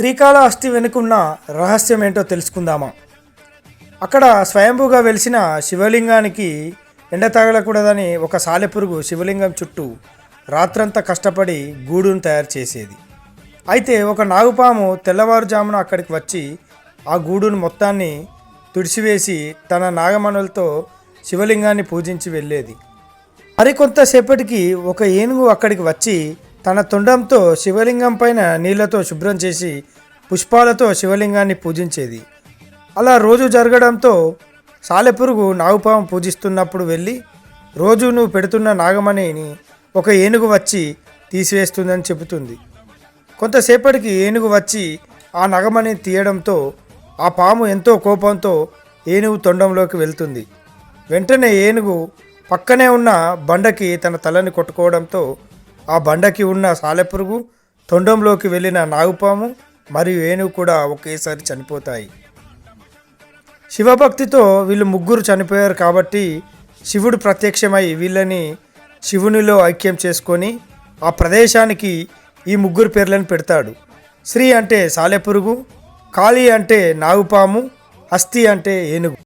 శ్రీకాళహస్తి వెనుకున్న రహస్యం ఏంటో తెలుసుకుందామా. అక్కడ స్వయంభూగా వెలిసిన శివలింగానికి ఎండ తగలకూడదని ఒక సాలెపురుగు శివలింగం చుట్టూ రాత్రంతా కష్టపడి గూడును తయారు చేసేది. అయితే ఒక నాగుపాము తెల్లవారుజామున అక్కడికి వచ్చి ఆ గూడును మొత్తాన్ని తుడిచివేసి తన నాగమణులతో శివలింగాన్ని పూజించి వెళ్ళేది. మరికొంతసేపటికి ఒక ఏనుగు అక్కడికి వచ్చి తన తొండంతో శివలింగం పైన నీళ్ళతో శుభ్రం చేసి పుష్పాలతో శివలింగాన్ని పూజించేది. అలా రోజు జరగడంతో సాలెపురుగు నాగుపాము పూజిస్తున్నప్పుడు వెళ్ళి రోజు నువ్వు పెడుతున్న నాగమణిని ఒక ఏనుగు వచ్చి తీసివేస్తుందని చెబుతుంది. కొంతసేపటికి ఏనుగు వచ్చి ఆ నగమని తీయడంతో ఆ పాము ఎంతో కోపంతో ఏనుగు తొండంలోకి వెళ్తుంది. వెంటనే ఏనుగు పక్కనే ఉన్న బండకి తన తలని కొట్టుకోవడంతో ఆ బండకి ఉన్న సాలెపురుగు తొండంలోకి వెళ్ళిన నాగుపాము మరియు ఏనుగు కూడా ఒకేసారి చనిపోతాయి. శివభక్తితో వీళ్ళు ముగ్గురు చనిపోయారు కాబట్టి శివుడు ప్రత్యక్షమై వీళ్ళని శివునిలో ఐక్యం చేసుకొని ఆ ప్రదేశానికి ఈ ముగ్గురు పేర్లను పెడతాడు. శ్రీ అంటే సాలెపురుగు కాళీ అంటే నాగుపాము అస్థి అంటే ఏనుగు.